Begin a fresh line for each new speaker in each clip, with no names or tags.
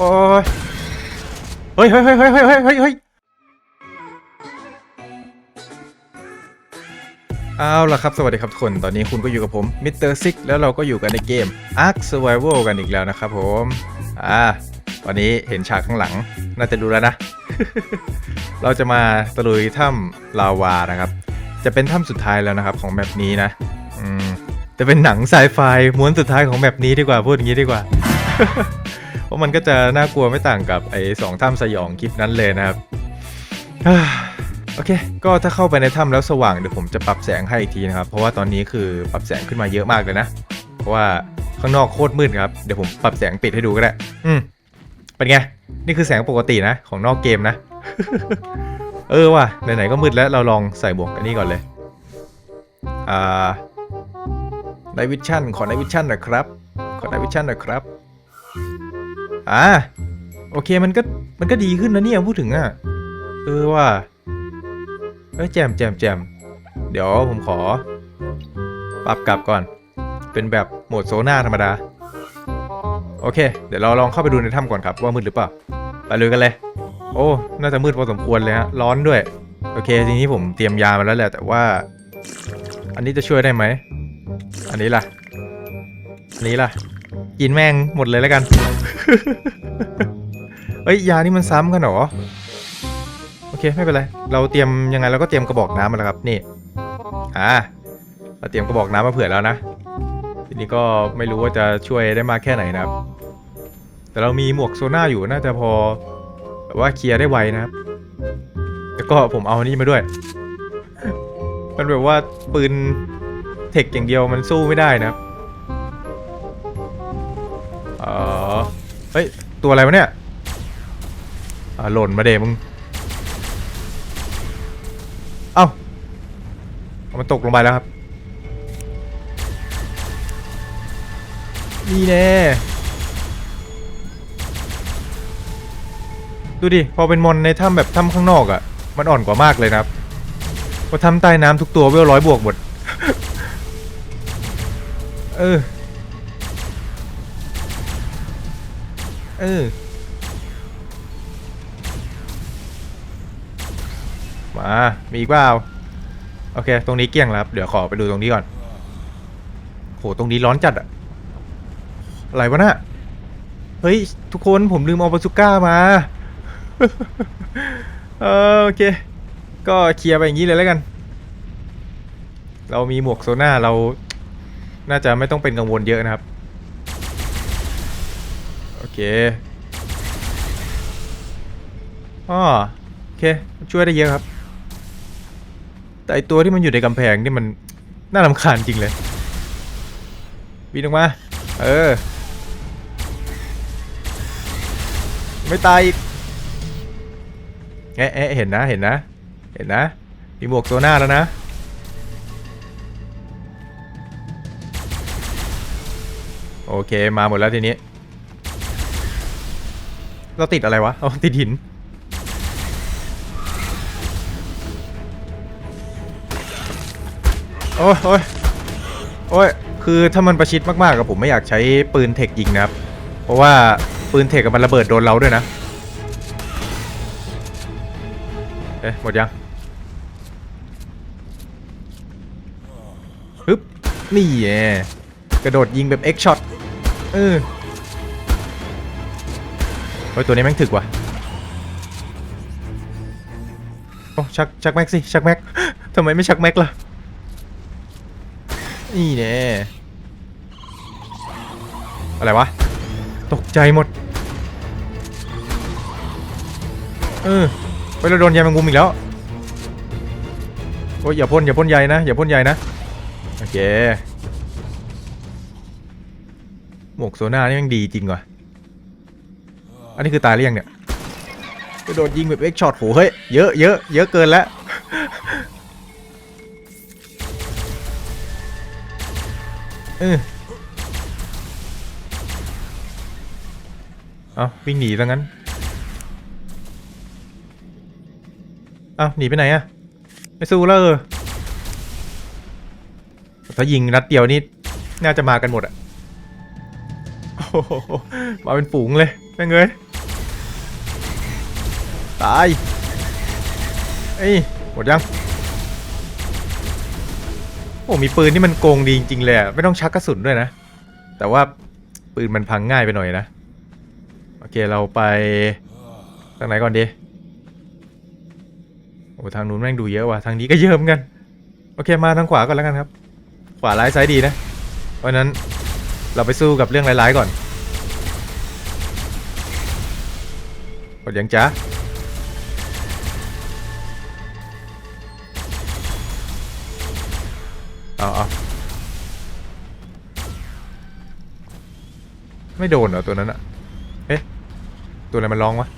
โอ้ยเฮ้ยเฮ้ยเฮ้ยเฮ้ยเฮ้ยเฮ้ยเฮ้ยเอาละครับ สวัสดีครับทุกคน ตอนนี้คุณก็อยู่กับผมมิสเตอร์ซิกแล้วเราก็อยู่กันในเกม Ark Survival กันอีกแล้วนะครับผม อ่า วันนี้เห็นฉากข้างหลัง น่าจะดูแล้วนะ เราจะมาตะลุยถ้ำลาวานะครับ จะเป็นถ้ำสุดท้ายแล้วนะครับของแมปนี้นะ อืม จะเป็นหนังไซไฟม้วนสุดท้ายของแมปนี้ดีกว่า พูดอย่างนี้ดีกว่า เพราะมันก็จะน่ากลัวไม่ต่างกับไอ้สองถ้ำสยองคลิปนั้นเลยนะครับโอเค ก็ถ้าเข้าไปในถ้ำแล้วสว่างเดี๋ยวผมจะปรับแสงให้อีกทีนะครับ เพราะว่าตอนนี้คือปรับแสงขึ้นมาเยอะมากเลยนะ เพราะว่าข้างนอกโคตรมืดครับ เดี๋ยวผมปรับแสงปิดให้ดูก็ได้ อืม เป็นไง นี่คือแสงปกตินะ ของนอกเกมนะ เออว่ะ ไหนๆก็มืดแล้วเราลองใส่บวกอันนี้ก่อนเลย อ่าไดวิชั่นขอไดวิชั่นหน่อยครับ ขอไดวิชั่นหน่อยครับ อ่าโอเคมันก็มันก็ดีขึ้นนะเนี่ยพูดถึงอะ เออว่าเอ้ยแจมแจมแจมเดี๋ยวผมขอ ปรับกลับก่อน เป็นแบบโหมดโซน่าธรรมดา โอเค เดี๋ยวเราลองเข้าไปดูในถ้ำก่อนครับว่ามืดหรือเปล่า ไปเลยกันเลย โอ้ น่าจะมืดพอสมควรเลยฮะ ร้อนด้วย โอเค ทีนี้ผมเตรียมยามาแล้วแหละ แต่ว่า อันนี้จะช่วยได้ไหม อันนี้ล่ะ อันนี้ล่ะ กินแม่งหมดเลยแล้วกัน เอ้ยยานี่มันซ้ำกันเหรอ โอเคไม่เป็นไร เราเตรียมยังไงเราก็เตรียมกระบอกน้ำมาแล้วครับนี่ อ่า เราเตรียมกระบอกน้ำมาเผื่อแล้วนะ ทีนี้ก็ไม่รู้ว่าจะช่วยได้มากแค่ไหนนะครับ แต่เรามีหมวกโซน่าอยู่น่าจะพอแบบว่าเคลียร์ได้ไวนะครับ แล้วก็ผมเอาอันนี้มาด้วย มันแบบว่าปืนเทคอย่างเดียวมันสู้ไม่ได้นะครับเออเฮ้ย ตัวอะไรวะเนี่ยอ่าหล่นมาเดมึง เอ้าเอามันตกลงไปแล้วครับ นี่แน่ ดูดิ พอเป็นมอนในถ้ำแบบถ้ำข้างนอกอะ่ะ มันอ่อนกว่ามากเลยนะครับพอทำใต้น้ำทุกตัวเวลร้อยบวกหมด เออ เออ มา มีอีกเปล่า โอเค ตรงนี้เกลี้ยงแล้วครับเดี๋ยวขอไปดูตรงนี้ก่อน โห ตรงนี้ร้อนจัดอะอะไรวะน่ะ เฮ้ย ทุกคนผมลืมเอาบาซูก้ามา เออโอเค ก็เคลียร์ไปอย่างนี้เลยแล้วกัน เรามีหมวกโซน่าเรา น่าจะไม่ต้องเป็นกังวลเยอะนะครับ เคอ๋อโอเค ช่วยได้เยอะครับ แต่ไอตัวที่มันอยู่ในกำแพงนี่มันน่ารำคาญจริงเลยบินออกมา เออ ไม่ตายอีกเอ๊ะเอ๊ะเห็นนะ เห็นนะ เห็นนะ มีหมวกโซน่าแล้วนะ โอเค มาหมดแล้วทีนี้ เราติดอะไรวะเอาติดหิน โอ้ยโอ้ยโอ้ยคือถ้ามันประชิดมากๆกับผมไม่อยากใช้ปืนเทคยิงนะครับ เพราะว่าปืนเทคกับมันระเบิดโดนเราด้วยนะ เอ๊ะหมดยังฮึบนี่แย่กระโดดยิงแบบ X shot เออ โอ้ยตัวนี้แม่งถึกว่ะโอ้ชักชักแม็กสิชักแม็กทำไมไม่ชักแม็กล่ะนี่แน่อะไรวะ ตกใจหมด เออไปเราโดนยายแมงมุมอีกแล้วโอ้ยอย่าพ่นอย่าพ่นใยนะอย่าพ่นใยนะโอเคหมวกโซน่านี่แมันดีจริงว่ะ อันนี้คือตายหรือยังเนี่ยกระโดดยิงแบบเอ็กช็อตโหเฮ้ยเยอะเยอะเยอะเกินแล้วเออเอาวิ่งหนีซะงั้นเอาหนีไปไหนอะไม่สู้แล้วเออถ้ายิงนัดเดียวนี่น่าจะมากันหมดอะโอ้โหมาเป็นฝูงเลยแม่งเอ้ย ตายเอ้ยหมดยังโอ้มีปืนที่มันโกงดีจริงๆเลยไม่ต้องชักกระสุนด้วยนะ แต่ว่าปืนมันพังง่ายไปหน่อยนะ โอเคเราไปทางไหนก่อนดีโอ้ทางนู้นแม่งดูเยอะว่ะทางนี้ก็เยอะเหมือนกัน โอเคมาทางขวาก่อนแล้วกันครับ ขวาร้ายซ้ายดีนะ เพราะฉะนั้นเราไปสู้กับเรื่องร้ายๆก่อนกดยังจ้า เอาเอาไม่โดนเหรอตัวนั้นอะเอ๊ะ ตัวอะไรมันร้องวะ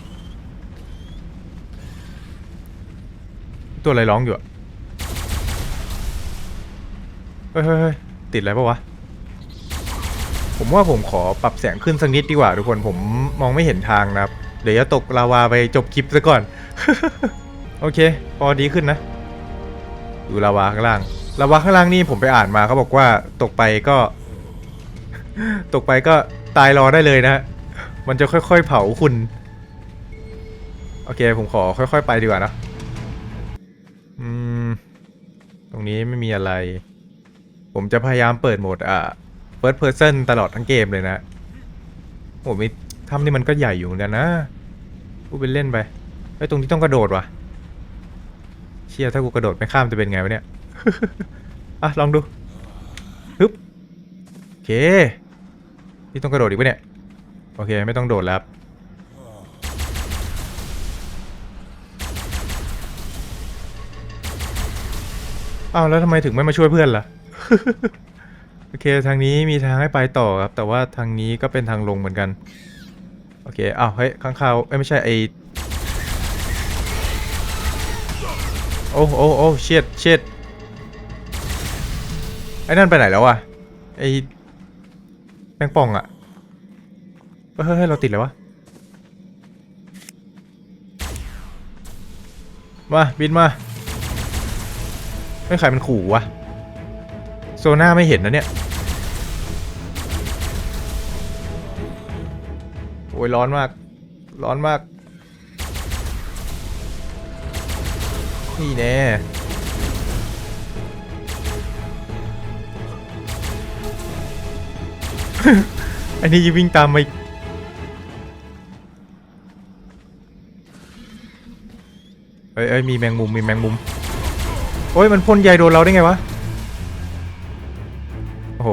ตัวอะไรร้องอยู่อะเฮ้ยเฮ้ยเฮ้ยติดอะไรปะวะ ผมว่าผมขอปรับแสงขึ้นสักนิดดีกว่าทุกคน ผมมองไม่เห็นทางนะครับ เดี๋ยวจะตกลาวาไปจบคลิปซะก่อน โอเค พอดีขึ้นนะ ดูลาวาข้างล่าง ลาวาข้างล่างนี่ผมไปอ่านมาเขาบอกว่าตกไปก็ ตกไปก็ตายรอได้เลยนะฮะมันจะค่อยๆเผาคุณ โอเคผมขอค่อยๆไปดีกว่านะอืมตรงนี้ไม่มีอะไร ผมจะพยายามเปิดโหมดอ่า first person ตลอดทั้งเกมเลยนะโอ้มีถ้ำนี่มันก็ใหญ่อยู่เหมือนกันนะพูดเป็นเล่นไปไอ้ตรงนี้ต้องกระโดดว่ะ เชี่ยถ้ากูกระโดดไม่ข้ามจะเป็นไงวะเนี่ย อะ ลองดูฮึบโอเค นี่ต้องกระโดดอีกปะเนี่ย โอเค ไม่ต้องโดดแล้ว อ้าว แล้วทำไมถึงไม่มาช่วยเพื่อนล่ะ โอเค ทางนี้มีทางให้ไปต่อครับ แต่ว่าทางนี้ก็เป็นทางลงเหมือนกัน โอเค อ้าว เฮ้ยข้างข่าวเอ้ย ไม่ใช่ไอโอ้โอ้โอ้เชียดเชียด อ้นั่นไปไหนแล้ววะไอแมงป่องอะเฮ้ยเฮ้ยเฮ้ยเราติดแล้ววะมาบินมาไม่ใครมันขู่วะโซน่าไม่เห็นนะเนี่ยโอ้ยร้อนมาก ร้อนมาก นี่แน่ อันนี้ยังวิ่งตามมาเอ้ยเอ้ยมีแมงมุม มีแมงมุม โอ้ย มันพ่นใยโดนเราได้ไงวะ โอ้โห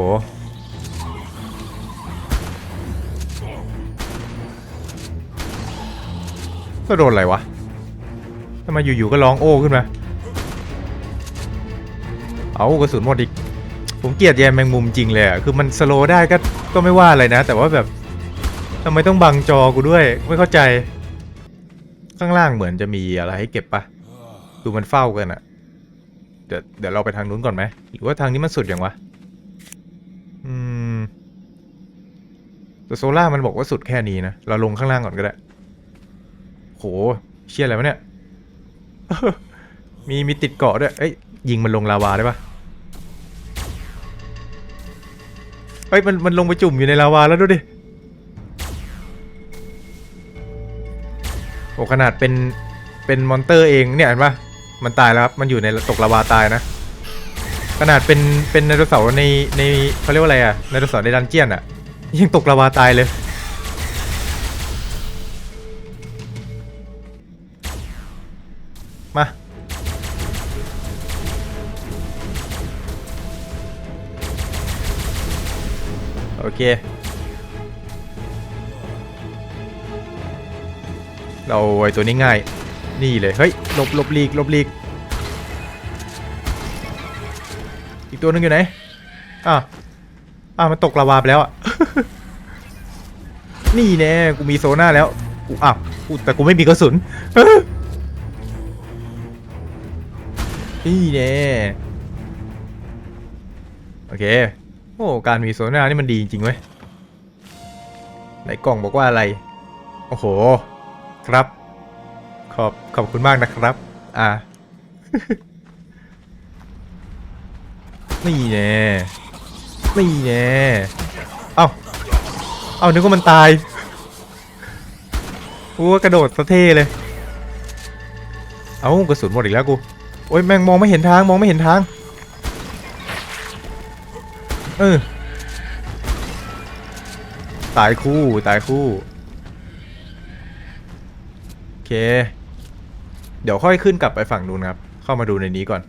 ก็โดนอะไรวะทำไมอยู่ๆก็ร้องโอ้ขึ้นมา เอากระสุนหมดอีก ผมเกลียดแยมแมงมุมจริงเลยอะคือมันสโลได้ก็ ก็ไม่ว่าอะไรนะ แต่ว่าแบบทำไมต้องบังจอกูด้วย ไม่เข้าใจ ข้างล่างเหมือนจะมีอะไรให้เก็บปะดูมันเฝ้ากันอะเดี๋ยวเดี๋ยวเราไปทางนู้นก่อนไหมหรือว่าทางนี้มันสุดอย่างวะอืมแต่โซล่ามันบอกว่าสุดแค่นี้นะเราลงข้างล่างก่อนก็ได้โหเชี่ยอะไรวะเนี่ยมีมีติดเกาะด้วยเอ้ยยิงมันลงลาวาได้ปะ เฮ้ยมันมันลงไปจุ่มอยู่ในลาวาแล้วดูดิโอ้ขนาดเป็นเป็นมอนเตอร์เองเนี่ยเห็นปะมันตายแล้วครับมันอยู่ในตกลาวาตายนะ ขนาดเป็นเป็นไดโนเสาร์ในในเขาเรียกว่าอะไรอะไดโนเสาร์ในดันเจียนอะยังตกลาวาตายเลย อเค เราไอ้ตัวนี้ง่าย นี่เลย เฮ้ยหลบหลบลีกหลบลีก อีกตัวหนึงอยู่ไหนอ้าวอ้าวมันตกลาวาไปแล้วอะ นี่แน่กูมีโซน่าแล้วกูอ้าวกูแต่กูไม่มีกระสุนนี่แน่โอเค โอ้การมีโซน่านี่มันดีจริงๆเว้ยไหนกล่องบอกว่าอะไร โอ้โห ครับ ขอบขอบคุณมากนะครับ อ่านี่แน่นี่แน่เอ้าเอ้านึกว่ามันตายกูว่ากระโดดสะเท่เลย เอ้ากระสุนหมดอีกแล้วกู โอ้ยแม่งมองไม่เห็นทางมองไม่เห็นทาง เออตายคู่ตายคู่โอเค เดี๋ยวค่อยขึ้นกลับไปฝั่งนู้นครับ เข้ามาดูในนี้ก่อน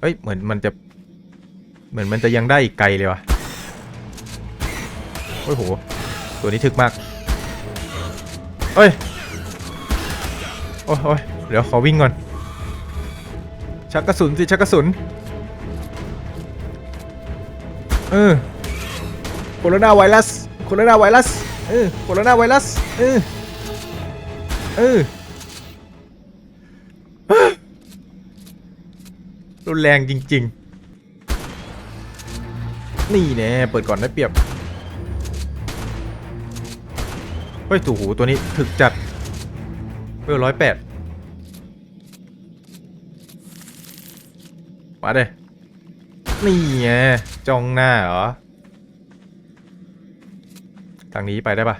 เฮ้ยเหมือนมันจะ เหมือนมันจะยังได้อีกไกลเลยวะโอ้โห ตัวนี้ถึกมากเอ้โอ้ยโอ้ยเดี๋ยวขอวิ่งก่อนชักกระสุนสิชักกระสุน เออโคโรนาไวรัสโคโรนาไวรัสเออโคโรนาไวรัสเออเออรุนแรงจริง ๆ นี่แน่เปิดก่อนได้เปรียบ เฮ้ยถูหูตัวนี้ถึกจัดเวลร้อยแปดมาเด้ นี่ไงจ้องหน้าเหรอ ทางนี้ไปได้ปะ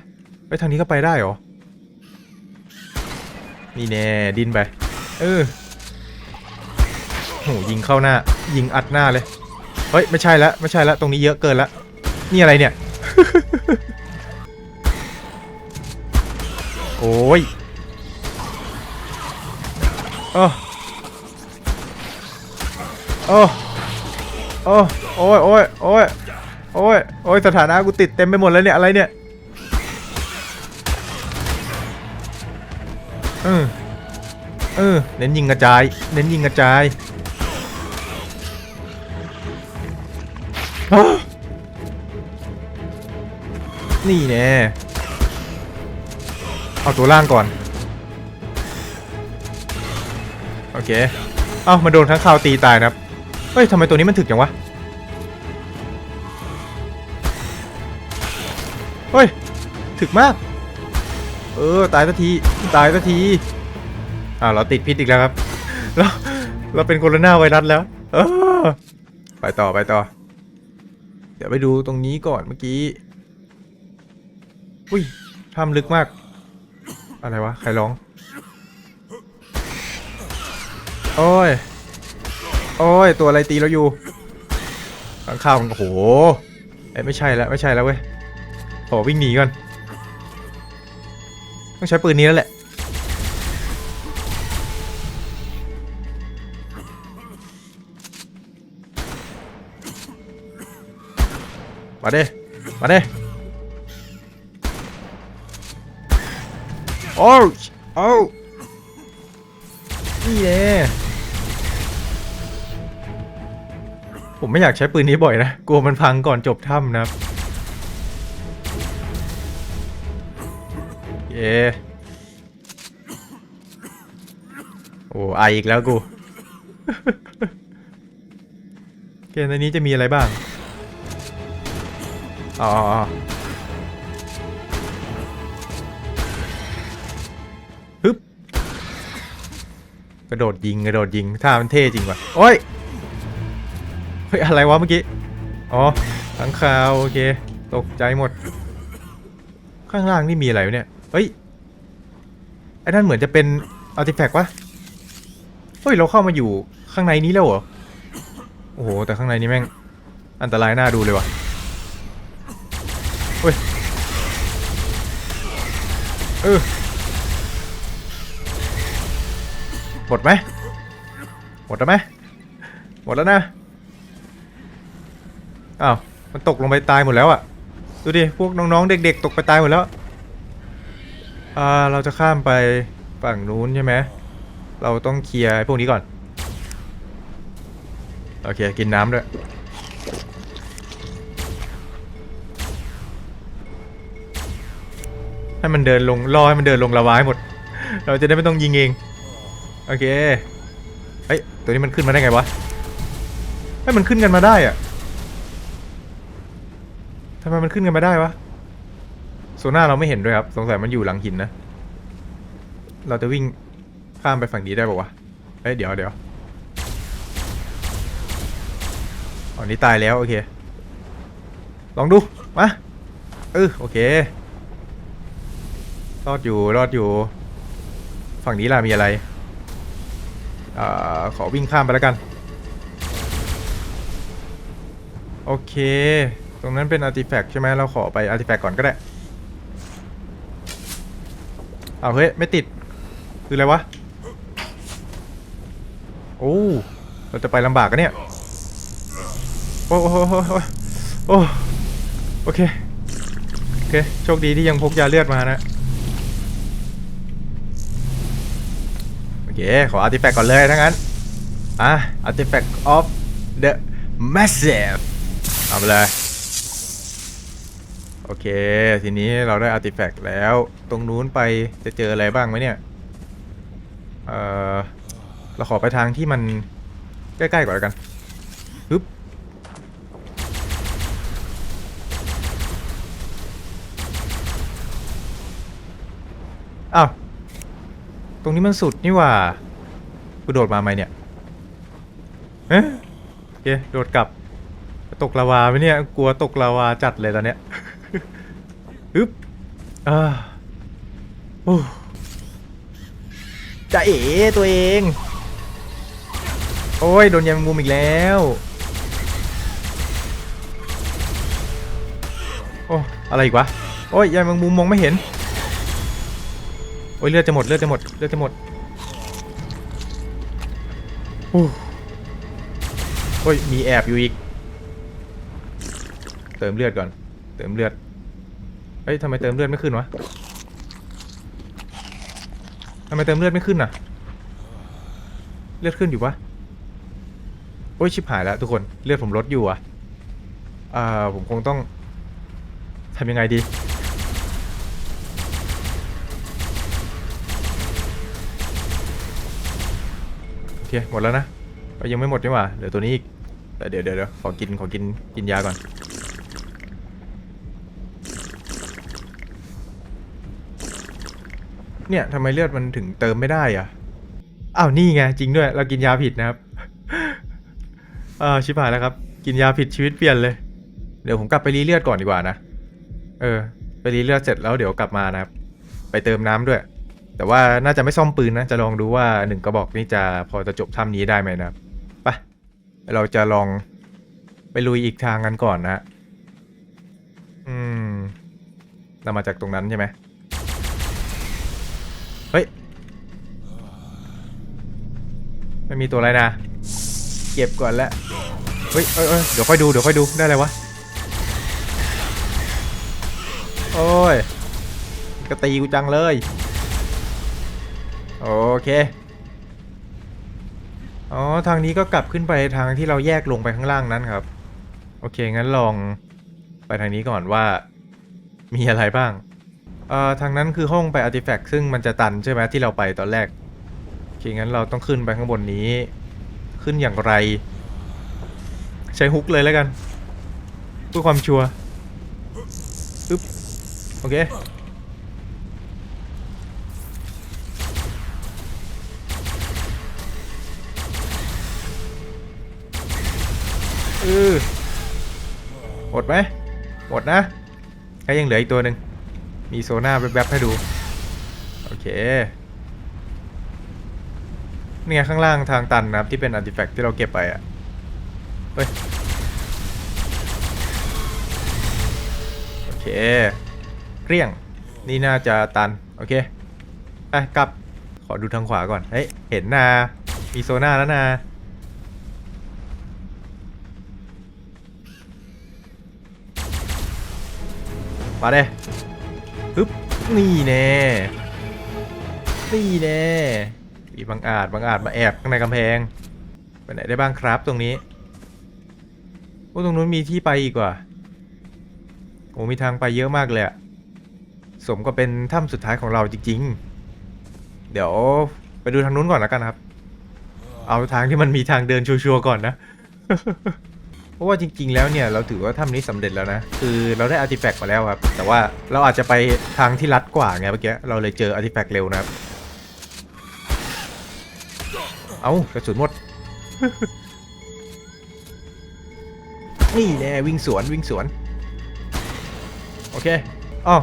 เฮ้ยทางนี้ก็ไปได้เหรอ นี่แน่ดินไป เออโหยิงเข้าหน้า ยิงอัดหน้าเลย เฮ้ย ไม่ใช่ละไม่ใช่ละตรงนี้เยอะเกินละนี่อะไรเนี่ย โอ้ยโอ้โอ้ โอ้โอ้ยโอ้ยโอ้ยโอ้ยโอ้ยสถานะกูติดเต็มไปหมดแล้วเนี่ยอะไรเนี่ยเออเออเน้นยิงกระจาย เน้นยิงกระจายนี่แน่เอาตัวล่างก่อน โอเค เอามาโดนข้งข่าวตีตายนะครับ เฮ้ยทำไมตัวนี้มันถึกจังวะ เฮ้ย ถึกมาก เออ ตายสักที ตายสักที อ่าเราติดพิษอีกแล้วครับ เราเราเป็นโคโรนาไวรัสแล้ว เออ ไปต่อไปต่อ เดี๋ยวไปดูตรงนี้ก่อนเมื่อกี้ อุ้ยถ้ำลึกมาก อะไรวะ ใครร้อง โอ้ย โอ้ย ตัวอะไรตีเราอยู่ข้างข้าวโอ้โหเอ้ไม่ใช่แล้วไม่ใช่แล้วเว้ยขอวิ่งหนีก่อน ต้องใช้ปืนนี้แล้วแหละ มาเด้มาเด้โอ้ยโอ้นี่แน่ ผมไม่อยากใช้ปืนนี้บ่อยนะ กลัวมันพังก่อนจบถ้ำนะครับเย้โอ้ไออีกแล้วกูเกมในนี้จะมีอะไรบ้าง อ๋อฮึบกระโดดยิงกระโดดยิงท่ามันเท่จริงว่ะ โอ้ย ฮ้ยอะไรวะเมื่อกี้ อ๋อขังคาวโอเค ตกใจหมด ข้างล่างนี่มีอะไรเนี่ยเฮ้ย ไอ้นั่นเหมือนจะเป็นอาร์ติแฟกต์วะ เฮ้ย เราเข้ามาอยู่ข้างในนี้แล้วเหรอ โอ้โห แต่ข้างในนี้แม่ง อันตรายน่าดูเลยว่ะเฮ้ย เออหมดไหมหมดแล้วไหมหมดแล้วนะ อ้าวมันตกลงไปตายหมดแล้วอะดูดิพวกน้องๆเด็ก ๆ ตกไปตายหมดแล้วอ่าเราจะข้ามไปฝั่งนู้นใช่ไหมเราต้องเคลียร์พวกนี้ก่อนโอเคกินน้ำด้วยให้มันเดินลงรอให้มันเดินลงละวายหมด เราจะได้ไม่ต้องยิงเองโอเคเฮ้ยตัวนี้มันขึ้นมาได้ไงวะให้มันขึ้นกันมาได้อะ ทำไมมันขึ้นกันมาได้วะโซน่าเราไม่เห็นด้วยครับ สงสัยมันอยู่หลังหินนะ เราจะวิ่งข้ามไปฝั่งนี้ได้ป่าวะเฮ้ยเดี๋ยวเดี๋ยวอ๋อนี้ตายแล้ว โอเค ลองดู มา เออโอเค รอดอยู่รอดอยู่ ฝั่งนี้ล่ะมีอะไรอ่าขอวิ่งข้ามไปแล้วกัน โอเค ตรงนั้นเป็นอาร์ติแฟกต์ใช่ไหมเราขอไปอาร์ติแฟกต์ก่อนก็ได้อ้าเฮ้ย ไม่ติด คืออะไรวะ โอ้ เราจะไปลำบากกันเนี่ยโอ้โอ้โอ้โอ้โอ้โอ้โอเค โอเค โชคดีที่ยังพกยาเลือดมานะโอเค ขออาร์ติแฟกต์ก่อนเลยถ้างั้น อะ artifact of the massive เอาไปเลย เค ทีนี้เราได้อาร์ติแฟกต์แล้ว ตรงนู้นไปจะเจออะไรบ้างไหมเนี่ย เอ่อเราขอไปทางที่มันใกล้ๆก่อนแล้วกันปึ๊บอ้าว ตรงนี้มันสุดนี่หว่ากูโดดมาไหมเนี่ยเอ๊ะโอเคโดดกลับ ตกลาวาไหมเนี่ย กลัวตกลาวาจัดเลยตอนเนี้ย อึ๊บอ่าโอ้จะเอ๋ตัวเอง โอ้ย โดนยางมุมอีกแล้ว โอ้อะไรอีกวะ โอ้ยยางมุมมองไม่เห็น โอ้ยเลือดจะหมดเลือดจะหมดเลือดจะหมดโอ้โอ้ยมีแอบอยู่อีก เติมเลือดก่อน เติมเลือด เฮ้ยทำไมเติมเลือดไม่ขึ้นวะทำไมเติมเลือดไม่ขึ้นน่ะ เลือดขึ้นอยู่ปะโอ้ยชิบหายแล้วทุกคน เลือดผมลดอยู่อะอ่าผมคงต้องทำยังไงดี โอเค หมดแล้วนะยังไม่หมดนี่หว่าเหลือตัวนี้อีกแต่เดี๋ยวเดี๋ยวเดี๋ยวขอกินขอกินกินยาก่อน เนี่ยทำไมเลือดมันถึงเติมไม่ได้อะอ้าวนี่ไงจริงด้วย เรากินยาผิดนะครับอ่าชิบหายแล้วครับ กินยาผิดชีวิตเปลี่ยนเลย เดี๋ยวผมกลับไปรีเลือดก่อนดีกว่านะเออ ไปรีเลือดเสร็จแล้วเดี๋ยวกลับมานะครับ ไปเติมน้ำด้วย แต่ว่าน่าจะไม่ซ่อมปืนนะ จะลองดูว่าหนึ่งกระบอกนี่จะพอจะจบถ้ำนี้ได้ไหมนะครับไปเราจะลองไปลุยอีกทางกันก่อนนะ อืมเรามาจากตรงนั้นใช่ไหม เฮ้ย ไม่มีตัวอะไรนะ เก็บก่อนแล้วเฮ้ยเอ้ยเอ้ยเดี๋ยวค่อยดู เดี๋ยวค่อยดู ได้อะไรวะ โอ้ยกระตีกูจังเลย โอเค อ๋อ ทางนี้ก็กลับขึ้นไปทางที่เราแยกลงไปข้างล่างนั้นครับ โอเค งั้นลองไปทางนี้ก่อนว่า มีอะไรบ้าง เอ่อทางนั้นคือห้องไปอาร์ติแฟกต์ซึ่งมันจะตันใช่ไหมที่เราไปตอนแรกโอเคงั้นเราต้องขึ้นไปข้างบนนี้ ขึ้นอย่างไร ใช้ฮุกเลยแล้วกันเพื่อความชัวร์ปึ๊บโอเคเออหมดไหมหมดนะก็ยังเหลืออีกตัวหนึ่ง มีโซน่าแวบๆให้ดู โอเคเนี่ยข้างล่างทางตันนะครับที่เป็นอาร์ติแฟกต์ที่เราเก็บไปอะเฮ้ย โอเค เกลี้ยง นี่น่าจะตัน โอเค ไปกลับ ขอดูทางขวาก่อน เฮ้ย เห็นนา มีโซน่าแล้วนามาเด้ ปึ๊บนี่แน่นี่แน่อีบังอาจบังอาจมาแอบข้างในกำแพงไปไหนได้บ้างครับตรงนี้โอ้ตรงนู้นมีที่ไปอีกว่าโอ้มีทางไปเยอะมากเลยอะสมก็เป็นถ้ำสุดท้ายของเราจริง ๆ เดี๋ยวไปดูทางนู้นก่อนแล้วกันครับ เอาทางที่มันมีทางเดินชัวร์ๆก่อนนะ เพราะว่าจริง ๆ แล้วเนี่ยเราถือว่าถ้ำนี้สำเร็จแล้วนะ คือเราได้อาร์ติแฟกต์มาแล้วครับ แต่ว่าเราอาจจะไปทางที่ลัดกว่าไงเมื่อกี้เราเลยเจออาร์ติแฟกต์เร็วนะครับ เอากระสุนหมด นี่แน่วิ่งสวนวิ่งสวน โอเคอ๋อ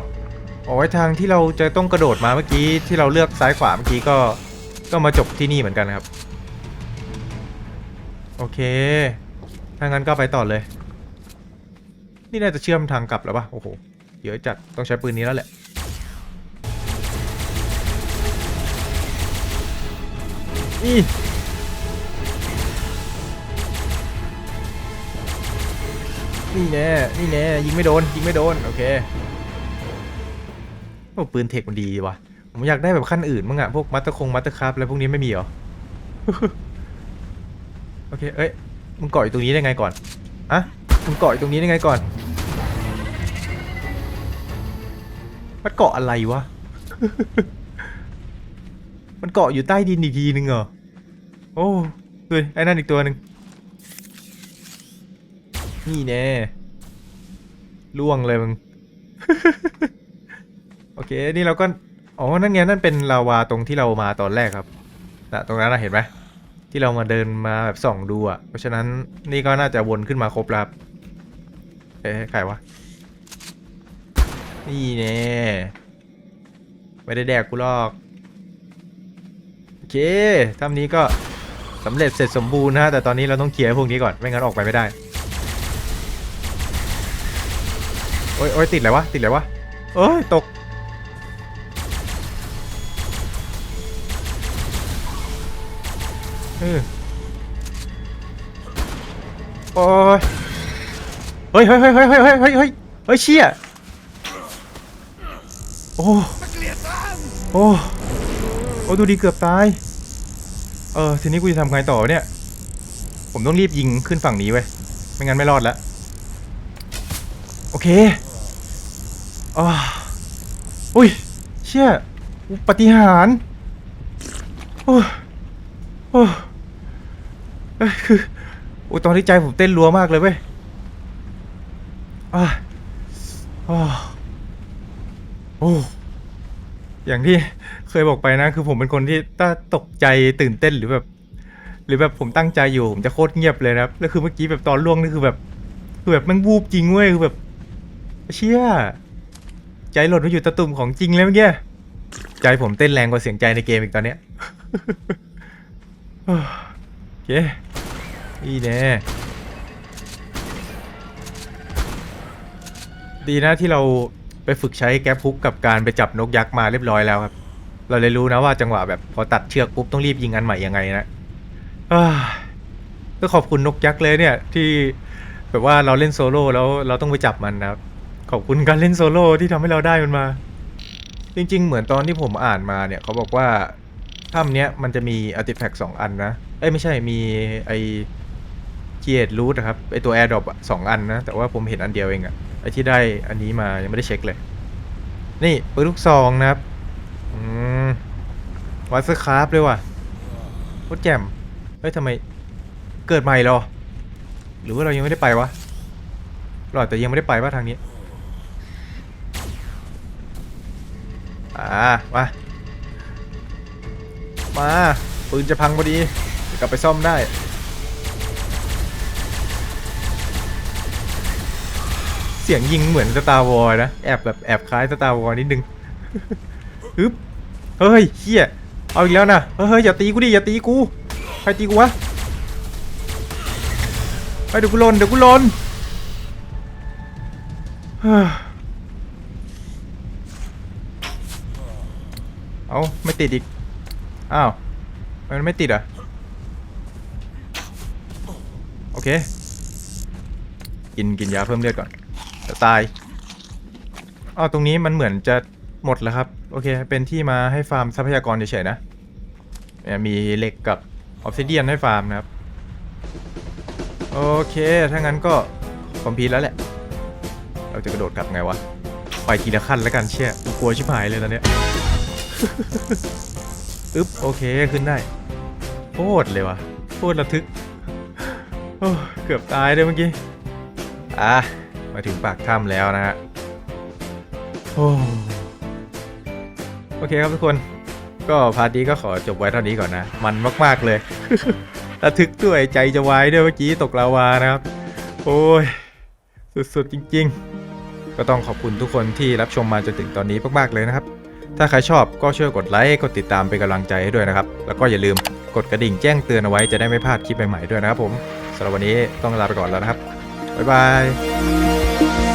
โอ้ยทางที่เราจะต้องกระโดดมาเมื่อกี้ที่เราเลือกซ้ายขวาเมื่อกี้ก็ก็มาจบที่นี่เหมือนกันนะครับ โอเค ถ้างั้นก็ไปต่อเลย นี่น่าจะเชื่อมทางกลับแล้วปะโอ้โห เยอะจัด ต้องใช้ปืนนี้แล้วแหละนี่นี่แน่ นี่แน่ ยิงไม่โดน ยิงไม่โดน โอเคโอ้ปืนเทคมันดีว่ะ ผมอยากได้แบบขั้นอื่นมั้งอะพวกมัตเตอร์คงมัตเตอร์ครับอะไรพวกนี้ไม่มีหรอ โอเค เอ้ย มึงเกาะอยู่ตรงนี้ได้ไงก่อนอะมึงเกาะอยู่ตรงนี้ได้ไงก่อน มันเกาะอะไรวะ มันเกาะอยู่ใต้ดินอีกทีนึงเหรอ โอ้ดูไอ้นั่นอีกตัวหนึ่งนี่แน่ล่วงเลยมึง โอเค นี่เราก็ อ๋อ นั่นไงนั่นเป็นลาวาตรงที่เรามาตอนแรกครับนะตรงนั้นนะเห็นไหม ที่เรามาเดินมาแบบส่องดูอะ เพราะฉะนั้นนี่ก็น่าจะวนขึ้นมาครบแล้วครับเอ๊ะใครวะ นี่แน่ไม่ได้แดกกูหรอก โอเคทำนี้ก็สำเร็จเสร็จสมบูรณ์นะแต่ตอนนี้เราต้องเคลียร์พวกนี้ก่อน ไม่งั้นออกไปไม่ได้ โอ้ยโอ้ยติดอะไรวะ ติดอะไรวะเอ้ยตก เออโอ้ยเฮ้ยเฮ้ยเฮ้ยเฮ้ยเฮ้ยเฮ้ยเฮ้ยเฮ้ยเฮ้ยเชี่ยโอ้โอ้โอ้ดูดีเกือบตาย เออทีนี้กูจะทำไงต่อเนี่ย ผมต้องรีบยิงขึ้นฝั่งนี้เว้ย ไม่งั้นไม่รอดแล้วโอเคอ๋ออุ้ย เชี่ยปฏิหารโอ้โอ้ คือโอ้ยตอนที่ใจผมเต้นรัวมากเลยเว้ยอะอ้าวโอ้อย่างที่เคยบอกไปนะ คือผมเป็นคนที่ถ้าตกใจตื่นเต้นหรือแบบ หรือแบบผมตั้งใจอยู่ผมจะโคตรเงียบเลยนะครับแล้วคือเมื่อกี้แบบตอนล่วงนี่คือแบบคือแบบมันวูบจริงเว้ยคือแบบ เชี่ยใจหล่นมาอยู่ตะตุ่มของจริงเลยเมื่อกี้ใจผมเต้นแรงกว่าเสียงใจในเกมอีกตอนเนี้ยโอเค อีแน่ดีนะที่เราไปฝึกใช้แก๊ปพุกกับการไปจับนกยักษ์มาเรียบร้อยแล้วครับ เราเลยรู้นะว่าจังหวะแบบพอตัดเชือกปุ๊บต้องรีบยิงอันใหม่ยังไงนะก็ขอบคุณนกยักษ์เลยเนี่ยที่แบบว่าเราเล่นโซโล่แล้วเราต้องไปจับมันนะครับ ขอบคุณการเล่นโซโล่ที่ทำให้เราได้มันมา จริง ๆ เหมือนตอนที่ผมอ่านมาเนี่ยเขาบอกว่าถ้ำเนี้ยมันจะมีอาร์ติแฟกต์สองอันนะ เอ้ยไม่ใช่มีไอ เกียร์รูทนะครับไอตัวแอร์ดรอปสองอันนะ แต่ว่าผมเห็นอันเดียวเองอะไอที่ได้อันนี้มายังไม่ได้เช็คเลย นี่ปืนลูกซองนะครับอืมวัสคราฟเลยว่ะโคตรแจ่มเฮ้ยทำไมเกิดใหม่หรอ หรือว่าเรายังไม่ได้ไปวะเรอาจจะยังไม่ได้ไปว่าทางนี้อ่ามามาปืนจะพังพอดีกลับไปซ่อมได้ สียงยิงเหมือนสตาร์วอลนะ แอบแบบแอบคล้ายสตาร์วอลนิดนึงฮึบเฮ้ยเฮียเอาอีกแล้วนะเฮ้ยอย่าตีกูดิอย่าตีกูใครตีกูวะไปเดี๋ยวกูลนเดี๋ยวกูลนเอาไม่ติดอีก อ้าว มันไม่ติดอะ โอเค กินกินยาเพิ่มเลือดก่อน ตายอ้าวตรงนี้มันเหมือนจะหมดแล้วครับ โอเค เป็นที่มาให้ฟาร์มทรัพยากรเฉยๆนะ มีเหล็กกับออฟซิเดียนให้ฟาร์มนะครับ โอเค ถ้างั้นก็คอมพีทแล้วแหละ เราจะกระโดดกลับไงวะ ไปทีละขั้นแล้วกันเชี่ยกูกลัวชิบหายเลยตอนเนี้ยอึ๊บ โอเค ขึ้นได้โคตรเลยวะโคตรระทึก เกือบตายเลยเมื่อกี้ อะ มาถึงปากถ้ำแล้วนะฮะโอ้โอเคครับทุกคนก็พาร์ทนี้ก็ขอจบไว้เท่านี้ก่อนนะ มันมาก ๆ เลยระทึกด้วยใจจะวายด้วยเมื่อกี้ตกลาวานะครับ โอ้ย สุด ๆ จริง ๆ ก็ต้องขอบคุณทุกคนที่รับชมมาจนถึงตอนนี้มาก ๆ เลยนะครับ ถ้าใครชอบก็ช่วยกดไลค์กดติดตามเป็นกำลังใจให้ด้วยนะครับ แล้วก็อย่าลืมกดกระดิ่งแจ้งเตือนเอาไว้จะได้ไม่พลาดคลิปใหม่ ๆ ด้วยนะครับผมสำหรับวันนี้ต้องลาไปก่อนแล้วนะครับบ๊ายบาย Thank you.